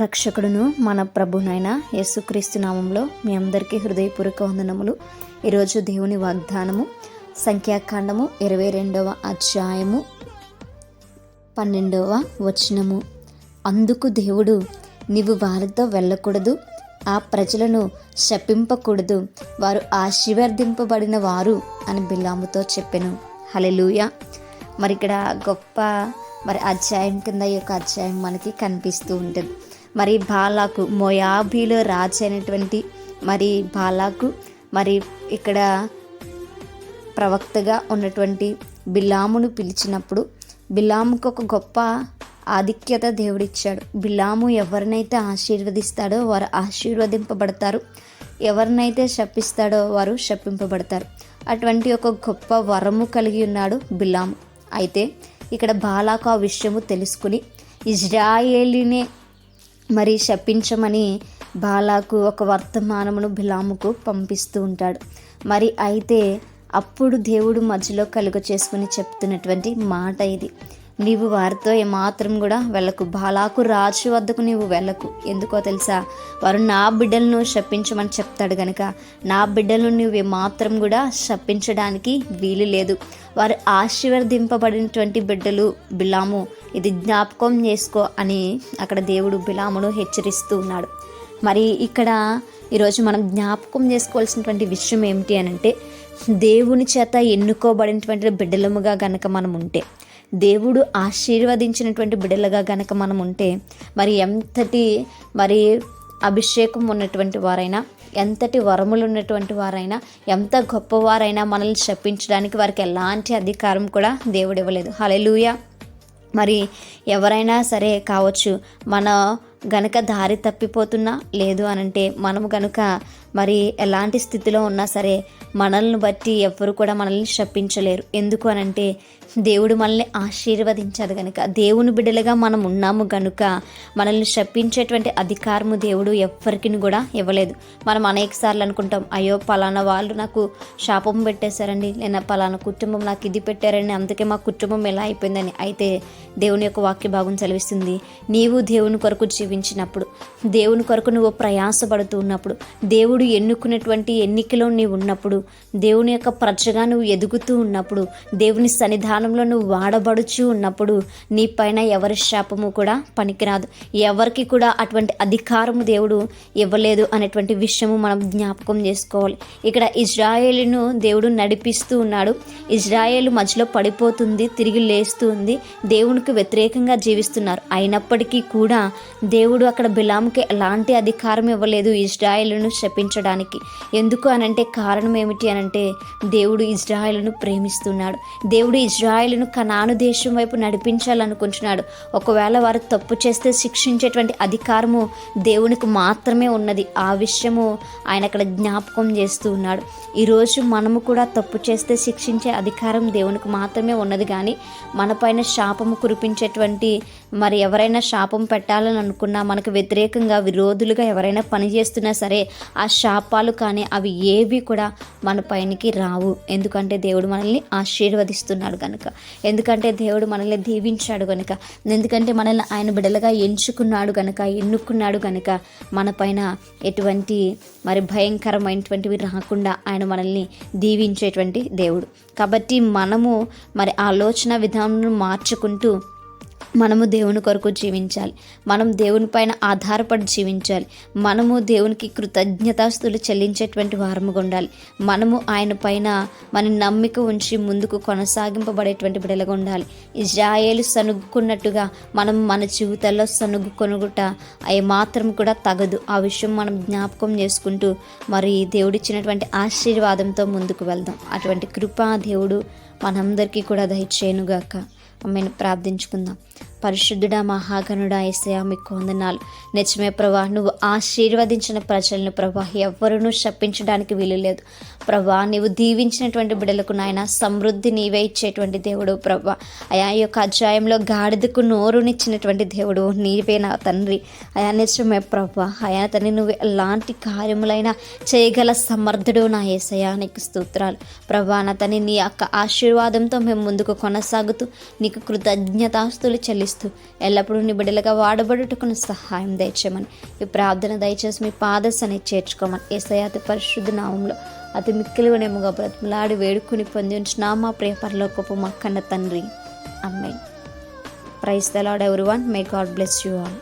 రక్షకుడును మన ప్రభునైన యేసుక్రీస్తు నామంలో మీ అందరికీ హృదయపూర్వక వందనములు. ఈరోజు దేవుని వాగ్దానము సంఖ్యాకాండము ఇరవై రెండవ అధ్యాయము పన్నెండవ వచనము. అందుకు దేవుడు నీవు వారితో వెళ్ళకూడదు ఆ ప్రజలను శపింపకూడదు వారు ఆశీర్వదింపబడిన వారు అని బిల్లాముతో చెప్పాను. హలెలూయ మరి ఇక్కడ గొప్ప మరి అధ్యాయం కింద ఈ యొక్క అధ్యాయం మనకి కనిపిస్తూ ఉంటుంది. మరి బాలాకు మొయాబీలో రాజు అయినటువంటి మరి బాలాకు మరి ఇక్కడ ప్రవక్తగా ఉన్నటువంటి బిలామును పిలిచినప్పుడు బిలాముకు ఒక గొప్ప ఆధిక్యత దేవుడిచ్చాడు. బిలాము ఎవరినైతే ఆశీర్వదిస్తాడో వారు ఆశీర్వదింపబడతారు. ఎవరినైతే శపిస్తాడో వారు శపింపబడతారు. అటువంటి ఒక గొప్ప వరము కలిగి ఉన్నాడు బిలాము అయితే ఇక్కడ బాలాకు ఆ విషయము తెలుసుకుని ఇజ్రాయేలీనే మరి శపించమని బాలాకు ఒక వర్తమానమును బిలాముకు పంపిస్తూ ఉంటాడు. మరి అయితే అప్పుడు దేవుడు మధ్యలో కలుగ చేసుకుని చెప్తున్నటువంటి మాట ఇది. నీవు వారితో ఏమాత్రం కూడా వెళ్ళకు. బాలాకు రాజు వద్దకు నీవు వెళ్ళకు. ఎందుకో తెలుసా? వారు నా బిడ్డలను శపించమని చెప్తాడు గనక. నా బిడ్డలను నువ్వు ఏమాత్రం కూడా శపించడానికి వీలు లేదు. వారు ఆశీర్వదింపబడినటువంటి బిడ్డలు బిలాము. ఇది జ్ఞాపకం చేసుకో అని అక్కడ దేవుడు బిలామును హెచ్చరిస్తూ ఉన్నాడు. మరి ఇక్కడ ఈరోజు మనం జ్ఞాపకం చేసుకోవాల్సినటువంటి విషయం ఏమిటి అని అంటే దేవుని చేత ఎన్నుకోబడినటువంటి బిడ్డలముగా గనక మనం ఉంటే దేవుడు ఆశీర్వదించినటువంటి బిడ్డలుగా గనక మనం ఉంటే మరి ఎంతటి మరి అభిషేకం ఉన్నటువంటి వారైనా ఎంతటి వరములు ఉన్నటువంటి వారైనా ఎంత గొప్పవారైనా మనల్ని చెప్పించడానికి వారికి ఎలాంటి అధికారం కూడా దేవుడు ఇవ్వలేదు. హలెలూయ మరి ఎవరైనా సరే కావచ్చు మన గనక దారి తప్పిపోతున్నా లేదు అనంటే మనము గనుక మరి ఎలాంటి స్థితిలో ఉన్నా సరే మనల్ని బట్టి ఎవ్వరు కూడా మనల్ని శపించలేరు. ఎందుకు అనంటే దేవుడు మనల్ని ఆశీర్వదించాడు కనుక దేవుని బిడ్డలుగా మనం ఉన్నాము కనుక మనల్ని శప్పించేటువంటి అధికారము దేవుడు ఎవ్వరికి కూడా ఇవ్వలేదు. మనం అనేక సార్లు అనుకుంటాం అయ్యో పలానా వాళ్ళు నాకు శాపం పెట్టేశారండి లేదా పలానా కుటుంబం నాకు ఇది పెట్టారని అందుకే మా కుటుంబం ఎలా అయిపోయిందని. అయితే దేవుని యొక్క వాక్య భాగం చదివిస్తుంది నీవు దేవుని కొరకు జీవించినప్పుడు దేవుని కొరకు నువ్వు ప్రయాసపడుతూ ఉన్నప్పుడు దేవుడు ఎన్నుకున్నటువంటి ఎన్నికలో నీవు ఉన్నప్పుడు దేవుని యొక్క ప్రజగా నువ్వు ఎదుగుతూ ఉన్నప్పుడు దేవుని సన్నిధానంలో నువ్వు వాడబడుచు ఉన్నప్పుడు నీ పైన ఎవరి శాపము కూడా పనికిరాదు. ఎవరికి కూడా అటువంటి అధికారము దేవుడు ఇవ్వలేదు అనేటువంటి విషయము మనం జ్ఞాపకం చేసుకోవాలి. ఇక్కడ ఇజ్రాయేలును దేవుడు నడిపిస్తూ ఉన్నాడు. ఇజ్రాయేల్ మధ్యలో పడిపోతుంది తిరిగి లేస్తూ ఉంది. దేవునికి వ్యతిరేకంగా జీవిస్తున్నారు. అయినప్పటికీ కూడా దేవుడు అక్కడ బిలాముకి ఎలాంటి అధికారం ఇవ్వలేదు. ఇజ్రాయేలును శపించడానికి ఎందుకు అనంటే కారణం ఏమిటి అనంటే దేవుడు ఇజ్రాయెల్ను ప్రేమిస్తున్నాడు. దేవుడు ఇజ్రాయెల్ను కనాను దేశం వైపు నడిపించాలనుకుంటున్నాడు. ఒకవేళ వారు తప్పు చేస్తే శిక్షించేటువంటి అధికారము దేవునికి మాత్రమే ఉన్నది. ఆ విషయము ఆయన అక్కడ జ్ఞాపకం చేస్తూ ఉన్నాడు. ఈరోజు మనము కూడా తప్పు చేస్తే శిక్షించే అధికారం దేవునికి మాత్రమే ఉన్నది కానీ మనపైన శాపము కురిపించేటువంటి మరి ఎవరైనా శాపం పెట్టాలని అనుకున్నా మనకు వ్యతిరేకంగా విరోధులుగా ఎవరైనా పనిచేస్తున్నా సరే ఆ శాపాలు కానీ అవి ఏవి కూడా మన పైనకి రావు. ఎందుకంటే దేవుడు మనల్ని ఆశీర్వదిస్తున్నాడు కనుక ఎందుకంటే దేవుడు మనల్ని దీవించాడు కనుక ఎందుకంటే మనల్ని ఆయన బిడలుగా ఎంచుకున్నాడు కనుక ఎన్నుకున్నాడు కనుక మన పైన ఎటువంటి మరి భయంకరమైనటువంటివి రాకుండా ఆయన మనల్ని దీవించేటువంటి దేవుడు. కాబట్టి మనము మరి ఆలోచన విధానం మార్చుకుంటూ మనము దేవుని కొరకు జీవించాలి. మనం దేవుని పైన ఆధారపడి జీవించాలి. మనము దేవునికి కృతజ్ఞతాస్తులు చెల్లించేటువంటి వారముగా ఉండాలి. మనము ఆయన పైన మన నమ్మిక ఉంచి ముందుకు కొనసాగింపబడేటువంటి బిడలుగా ఉండాలి. ఇజ్రాయేలు సనుగుకున్నట్టుగా మనం మన జీవితాల్లో సనుగుకొనుగుట అవి మాత్రం కూడా తగదు. ఆ విషయం మనం జ్ఞాపకం చేసుకుంటూ మరి దేవుడిచ్చినటువంటి ఆశీర్వాదంతో ముందుకు వెళ్దాం. అటువంటి కృపా దేవుడు మనందరికీ కూడా దయచేయనుగాక. ఆమెను. ప్రార్థించుకుందాం. పరిశుద్ధుడా మహాగణుడా ఏసయా మీకు వందనాలు. నిజమే ప్రభా నువ్వు ఆశీర్వదించిన ప్రజలను ప్రభా ఎవరునూ శప్పించడానికి వీలు లేదు ప్రభా నీవు దీవించినటువంటి బిడలకు నాయన సమృద్ధి నీవే ఇచ్చేటువంటి దేవుడు ప్రభా. అయా ఈ యొక్క అధ్యాయంలో గాడిదకు నోరునిచ్చినటువంటి దేవుడు నీవే నా తండ్రి. అయా నిజమే ప్రభా అయా తండ్రి నువ్వు ఎలాంటి కార్యములైనా చేయగల సమర్థుడు నా ఏసయా నీకు స్తోత్రాలు. ప్రభా నా తండ్రి నీ యొక్క ఆశీర్వాదంతో మేము ముందుకు కొనసాగుతూ నీకు కృతజ్ఞతాస్తులు చెల్లిస్తూ ఎల్లప్పుడూ నీ బిడ్డలుగా వాడబడుటకును సహాయం దయచేయమని ఈ ప్రార్థన దయచేసి మీ పాదసని చేర్చుకోమని ఏసయాతి పరిశుద్ధ నామంలో అతి మిక్కిలివనేముగా బ్రతిమలాడి వేడుకుని పొంది ఉంచిన. మా ప్రియ పరలోకపు మా కన్న తండ్రి. అమ్మాయి praise the Lord Lord everyone may God bless you all.